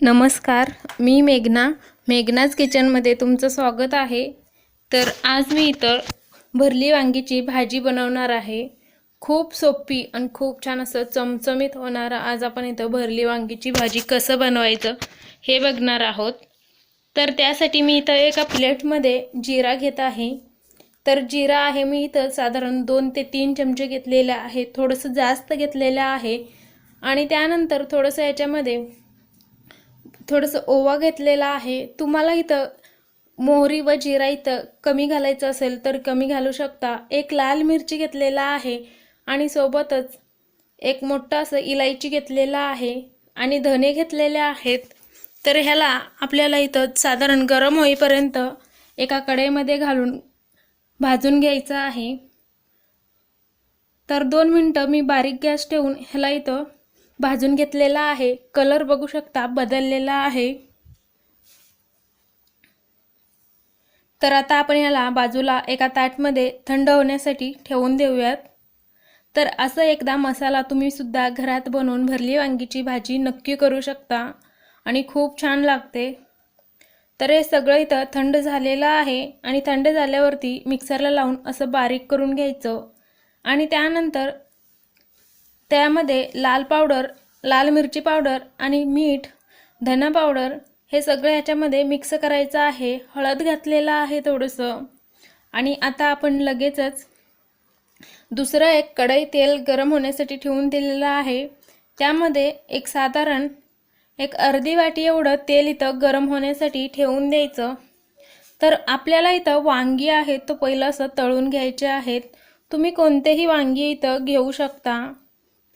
नमस्कार मी मेघना. मेघनाज किचनमध्ये तुमचं स्वागत आहे. तर आज मी इथं भरली वांगीची भाजी बनवणार आहे. खूप सोपी आणि खूप छान असं चमचमीत होणारं आज आपण इथं भरली वांगीची भाजी कसं बनवायचं हे बघणार आहोत. तर त्यासाठी मी इथं एका प्लेटमध्ये जिरा घेत आहे. तर जिरा आहे मी इथं साधारण दोन ते तीन चमचे घेतलेले आहे. थोडंसं जास्त घेतलेलं आहे. आणि त्यानंतर थोडंसं याच्यामध्ये थोडंसं ओवा घेतलेला आहे. तुम्हाला इथं मोहरी व जिरा इथं कमी घालायचं असेल तर कमी घालू शकता. एक लाल मिरची घेतलेला आहे आणि सोबतच एक मोठं असं इलायची घेतलेला आहे आणि धने घेतलेले आहेत. तर ह्याला आपल्याला इथं साधारण गरम होईपर्यंत एका कढईमध्ये घालून भाजून घ्यायचं आहे. तर दोन मिनटं मी बारीक गॅस ठेवून ह्याला इथं भाजून घेतलेला आहे. कलर बघू शकता बदललेला आहे. तर आता आपण याला बाजूला एका ताटमध्ये थंड होण्यासाठी ठेवून देऊयात. तर असं एकदा मसाला तुम्ही सुद्धा घरात बनवून भरली वांगीची भाजी नक्की करू शकता आणि खूप छान लागते. तर हे सगळं इथं थंड झालेलं आहे आणि थंड झाल्यावरती मिक्सरला लावून असं बारीक करून घ्यायचं. आणि त्यानंतर त्यामध्ये लाल पावडर लाल मिरची पावडर आणि मीठ धना पावडर हे सगळं ह्याच्यामध्ये मिक्स करायचं आहे. हळद घातलेलं आहे थोडंसं. आणि आता आपण लगेचच दुसरं एक कढई तेल गरम होण्यासाठी ठेवून दिलेलं आहे. त्यामध्ये एक साधारण एक अर्धी वाटी एवढं तेल इथं गरम होण्यासाठी ठेवून द्यायचं. तर आपल्याला इथं वांगी आहेत तो पहिलं असं तळून घ्यायचे आहेत. तुम्ही कोणतेही वांगी इथं घेऊ शकता.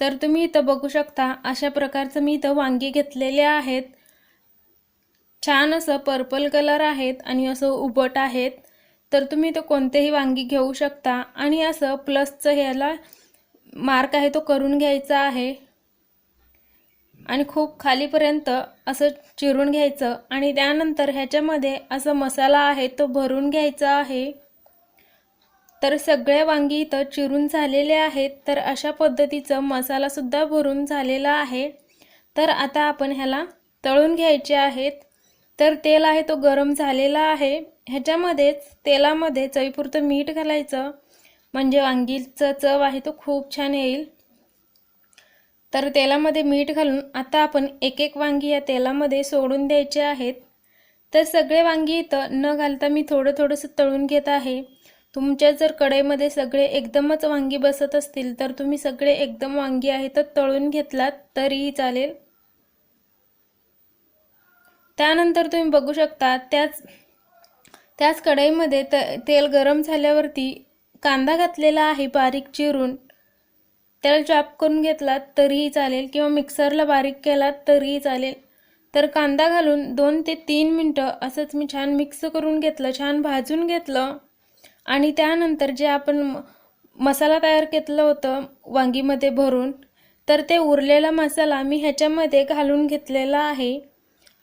तर तुम्ही इथं बघू शकता अशा प्रकारचं मी इथं वांगी घेतलेले आहेत. छान असं पर्पल कलर आहेत आणि असं उबट आहेत. तर तुम्ही इथं कोणतेही वांगी घेऊ शकता आणि असं प्लसचं ह्याला मार्क आहे तो करून घ्यायचा आहे. आणि खूप खालीपर्यंत असं चिरून घ्यायचं आणि त्यानंतर ह्याच्यामध्ये असं मसाला आहे तो भरून घ्यायचा आहे. तर सगळे वांगी इथं चिरून झालेले आहेत. तर अशा पद्धतीचं मसालासुद्धा भरून झालेला आहे. तर आता आपण ह्याला तळून घ्यायचे आहेत. तर तेल आहे तो गरम झालेला आहे. ह्याच्यामध्येच तेलामध्ये चवीपुरतं मीठ घालायचं. म्हणजे वांगीचं चव आहे तो खूप छान येईल. तर तेलामध्ये मीठ घालून आता आपण एक एक वांगी या तेलामध्ये सोडून द्यायचे आहेत. तर सगळे वांगी इथं न घालता मी थोडं थोडंसं तळून घेत आहे. तुमच्या जर कढईमध्ये सगळे एकदमच वांगी बसत असतील तर तुम्ही सगळे एकदम वांगी आहे तर तळून घेतलात तरीही चालेल. त्यानंतर तुम्ही बघू शकता त्याच त्याच कढईमध्ये त तेल गरम झाल्यावरती कांदा घातलेला आहे बारीक चिरून. त्याला चॉप करून घेतलात तरीही चालेल किंवा मिक्सरला बारीक केलात तरीही चालेल. तर कांदा घालून दोन ते तीन मिनटं असंच मी छान मिक्स करून घेतलं छान भाजून घेतलं. आणि त्यानंतर जे आपण मसाला तयार घेतलं होतं वांगीमध्ये भरून तर ते उरलेला मसाला मी ह्याच्यामध्ये घालून घेतलेला आहे.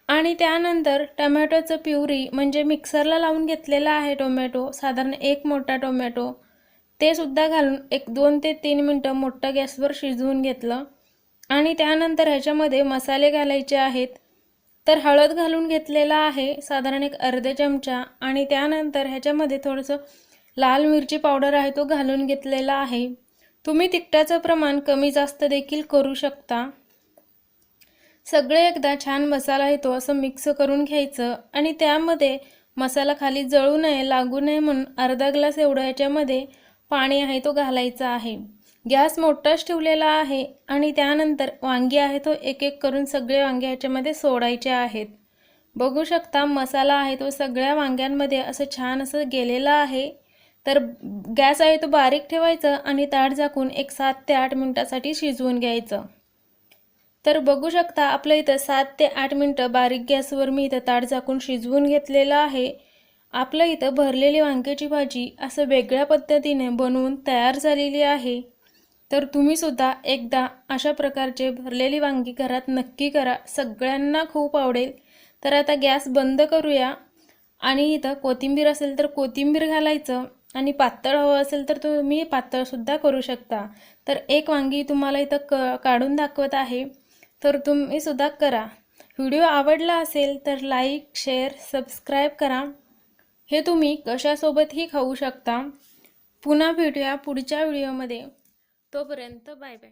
आणि त्यानंतर टमॅटोचं प्युरी म्हणजे मिक्सरला लावून घेतलेला आहे टोमॅटो साधारण एक मोठा टोमॅटो. ते सुद्धा घालून एक दोन ते तीन मिनटं मोठ्या गॅसवर शिजवून घेतलं. आणि त्यानंतर ह्याच्यामध्ये मसाले घालायचे आहेत. तर हळद घालून घेतलेला आहे साधारण एक अर्धे चमचा. आणि त्यानंतर ह्याच्यामध्ये थोडंसं लाल मिरची पावडर आहे तो घालून घेतलेला आहे. तुम्ही तिखटाचं प्रमाण कमी जास्त देखील करू शकता. सगळे एकदा छान मसाला आहे तो असं मिक्स करून घ्यायचं आणि त्यामध्ये मसाला खाली जळू नये लागू नये म्हणून अर्धा ग्लास एवढं याच्यामध्ये पाणी आहे तो घालायचा आहे. गॅस मोठाच ठेवलेला आहे आणि त्यानंतर वांगी आहे तो एक एक करून सगळे वांगे ह्याच्यामध्ये सोडायचे आहेत. बघू शकता मसाला आहे तो सगळ्या वांग्यांमध्ये असं छान असं गेलेला आहे. तर गॅस आहे तो बारीक ठेवायचं आणि ताट झाकून एक सात ते आठ मिनटासाठी शिजवून घ्यायचं. तर बघू शकता आपलं इथं सात ते आठ मिनटं बारीक गॅसवर मी इथं ताट झाकून शिजवून घेतलेलं आहे. आपलं इथं भरलेली वांग्याची भाजी असं वेगळ्या पद्धतीने बनवून तयार झालेली आहे. तर तुम्हीसुद्धा एकदा अशा प्रकारचे भरलेली वांगी घरात नक्की करा. सगळ्यांना खूप आवडेल. तर आता गॅस बंद करूया. आणि इथं कोथिंबीर असेल तर कोथिंबीर घालायचं. आणि पातळ हवं असेल तर तुम्ही पातळसुद्धा करू शकता. तर एक वांगी तुम्हाला इथं क काढून दाखवत आहे. तर तुम्ही सुद्धा करा. व्हिडिओ आवडला असेल तर लाईक शेअर सबस्क्राईब करा. हे तुम्ही कशासोबतही खाऊ शकता. पुन्हा भेटूया पुढच्या व्हिडिओमध्ये. तोपर्यंत बाय बाय.